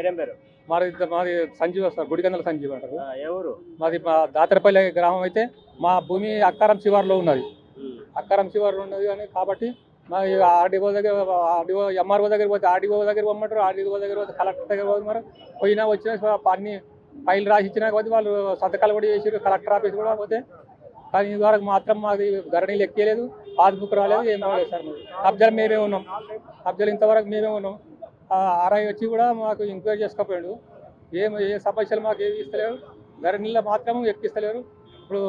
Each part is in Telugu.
పేరేం పేరు? మాది మాది సంజీవ సార్ గుడికందల సంజీవ్ అంటారు. ఊరు? మాది మా దాతరపల్లి గ్రామం అయితే మా భూమి అక్కారం శివార్లో ఉన్నది. అక్కారం శివార్లో ఉన్నది కానీ కాబట్టి మా ఆర్డీఓ దగ్గర ఆర్డీఓ ఎంఆర్ఓ దగ్గర పోతే ఆర్డీఓ దగ్గర పోమంటారు ఆర్డీఓ దగ్గర పోతే కలెక్టర్ దగ్గర పోతే మరి పోయినా వచ్చినా అన్ని ఫైల్ రాసి ఇచ్చినా కొద్ది వాళ్ళు సంతకాలు కూడా చేసారు కలెక్టర్ ఆఫీస్ కూడా పోతే. కానీ ఇదివరకు మాత్రం మాది ధరణి ఎక్కేలేదు పాస్బుక్ రాలేదు ఏం రాలేదు సార్ కబ్జాలు మేమే ఉన్నాం. కబ్జాలు ఇంతవరకు మేమే ఉన్నాం. ఆర్ఐ వచ్చి కూడా మాకు ఎంక్వైరీ చేసుకోపోయాడు. ఏం ఏ సమస్యలు మాకు ఏమి ఇస్తలేరు? ధరణిలో మాత్రం ఎక్కిస్తలేరు. ఇప్పుడు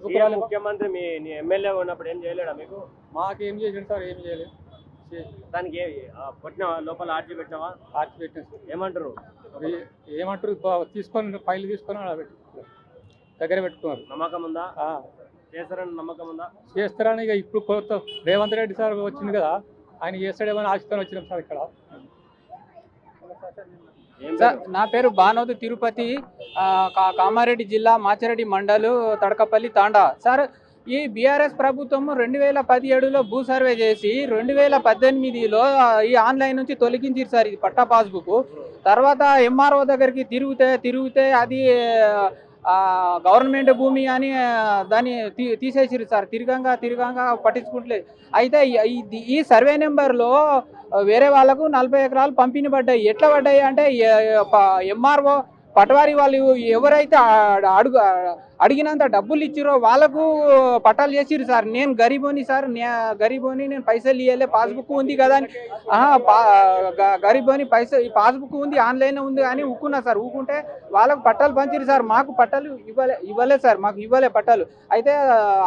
సీఎం రాలేదు ముఖ్యమంత్రి మీ ఎమ్మెల్యే ఉన్నప్పుడు ఏం చేయలేడా మీకు? మాకు ఏం చేసిండు సార్ ఏం చేయలేదు. దానికి కొట్టినావా లోపల ఆర్జీ పెట్టినావా ఆర్చి పెట్టిన సార్. ఏమంటారు ఏమంటారు తీసుకొని ఫైల్ తీసుకొని పెట్టు. దగ్గర పెట్టుకున్నారు. నమ్మకం ఉందా? చేస్తారని నమ్మకం ఉందా? చేస్తారని ఇక ఇప్పుడు కొత్త రేవంత్ రెడ్డి సార్ వచ్చింది కదా ఆయన చేస్తాడేమో అని ఆశతో వచ్చినాం సార్ ఇక్కడ? నా పేరు బానోదు తిరుపతి కా- కామారెడ్డి జిల్లా మాచిరెడ్డి మండలు తడకపల్లి తాండా. సార్ ఈ బీఆర్ఎస్ ప్రభుత్వం రెండు వేల పదిహేడులో భూ సర్వే చేసి రెండు వేల పద్దెనిమిదిలో ఈ ఆన్లైన్ నుంచి తొలగించారు సార్ ఇది పట్టా పాస్బుక్ తర్వాత ఎంఆర్ఓ దగ్గరికి తిరిగితే తిరిగితే అది గవర్నమెంట్ భూమి అని దాన్ని తీ తీసేసిరు సార్. తిరగంగా తిరగంగా పట్టించుకుంటలేదు. అయితే ఈ- సర్వే నెంబర్లో వేరే వాళ్ళకు నలభై ఎకరాలు పంపిణీ పడ్డాయి. ఎట్లా పడ్డాయి అంటే ఎంఆర్ఓ పటవారి వాళ్ళు ఎవరైతే అడుగు అడిగినంత డబ్బులు ఇచ్చిరో వాళ్ళకు పట్టాలు చేసిరు సార్. నేను గరీబోని సార్ నే- గరీబోని నేను పైసలు ఇవ్వలే పాస్బుక్ ఉంది కదా అని. ఆహా, గరీబోని పైసలు ఈ పాస్బుక్ ఉంది ఆన్లైన్ ఉంది అని ఊకున్నా సార్. ఊకుంటే వాళ్ళకు పట్టాలు పంచిరు సార్. మాకు పట్టాలు ఇవ్వలే ఇవ్వలే సార్. మాకు ఇవ్వలే పట్టాలు. అయితే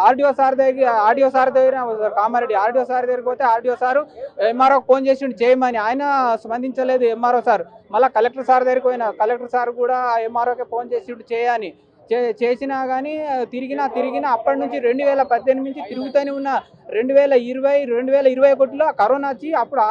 ఆర్డీఓ సార్ దగ్గర ఆర్డీఓ సార్ దగ్గర కామారెడ్డి ఆర్డీఓ సార్ దగ్గరికి పోతే ఆర్డీఓ సారు ఎంఆర్ఓ ఫోన్ చేసిండు చేయమని. ఆయన స్పందించలేదు ఎంఆర్ఓ సార్. మళ్ళీ కలెక్టర్ సార్ దగ్గరికి పోయినా. కలెక్టర్ సార్ కూడా ఎంఆర్ఓకే ఫోన్ చేసిండు చేయని. చేసినా కానీ తిరిగినా తిరిగినా అప్పటి నుంచి రెండు వేల పద్దెనిమిది నుంచి తిరుగుతూనే ఉన్నా రెండు వేల ఇరవై రెండు వేల ఇరవై ఒకటిలో కరోనా వచ్చి అప్పుడు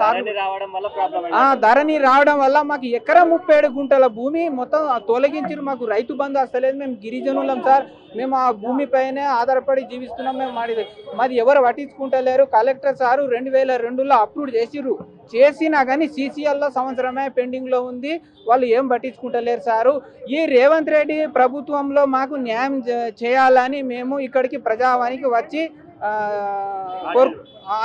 ధరణి రావడం వల్ల ప్రాబ్లం ఆ ధరణి రావడం వల్ల మాకు ఎకరా ముప్పై ఏడు గుంటల భూమి మొత్తం తొలగించారు. మాకు రైతు బంధు వస్తలేదు మేము గిరిజనులం సార్. మేము ఆ భూమి పైనే ఆధారపడి జీవిస్తున్నాం. మేము మాది మాది ఎవరు పట్టించుకుంటలేరు. కలెక్టర్ సారు రెండు వేల రెండులో అప్రూవ్ చేసిర్రు చేసినా కానీ సీసీఎల్లో సంవత్సరమే పెండింగ్లో ఉంది. వాళ్ళు ఏం పట్టించుకుంటలేరు సారు. ఈ రేవంత్ రెడ్డి ప్రభుత్వంలో మాకు న్యాయం చేయాలని మేము ఇక్కడికి ప్రజావానికి వచ్చి కోరు